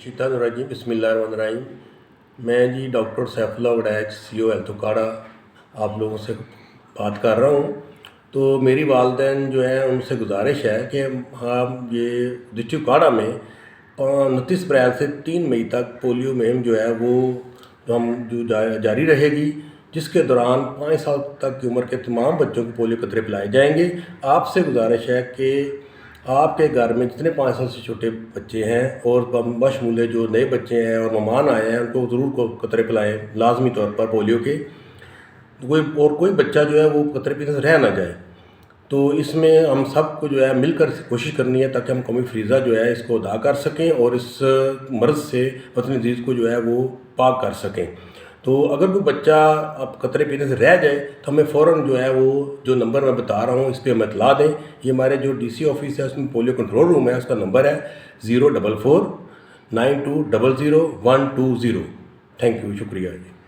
شیطان الرجیم بسم اللہ الرحمن الرحیم میں جی ڈاکٹر سیف اللہ وڈیچ سی او ایلتو کاڑا آپ لوگوں سے بات کر رہا ہوں تو میری والدین جو ہیں ان سے گزارش ہے کہ ہم یہ دچو کاڑا میں انتیس اپریل سے تین مئی تک پولیو مہم جو ہے وہ ہم جو جاری رہے گی جس کے دوران پانچ سال تک کی عمر کے تمام بچوں کو پولیو قطرے پلائے جائیں گے آپ سے گزارش ہے کہ آپ کے گھر میں جتنے پانچ سال سے چھوٹے بچے ہیں اور بشمول جو نئے بچے ہیں اور مہمان آئے ہیں، ان کو ضرور کو قطرے پلائیں لازمی طور پر پولیو کے۔ کوئی اور کوئی بچہ جو ہے وہ قطرے پینے سے رہ نہ جائے۔ تو اس میں ہم سب کو جو ہے مل کر کوشش کرنی ہے تاکہ ہم قومی فریضہ جو ہے اس کو ادا کر سکیں اور اس مرض سے وطن عزیز کو جو ہے وہ پاک کر سکیں۔ تو اگر کوئی بچہ اب قطرے پینے سے رہ جائے تو ہمیں فوراً جو ہے وہ جو نمبر میں بتا رہا ہوں، اس پہ ہمیں اطلاع دیں۔ یہ ہمارے جو ڈی سی آفس ہے، اس میں پولیو کنٹرول روم ہے، اس کا نمبر ہے zero double four nine two double zero one two zero. Thank you, شکریہ جی۔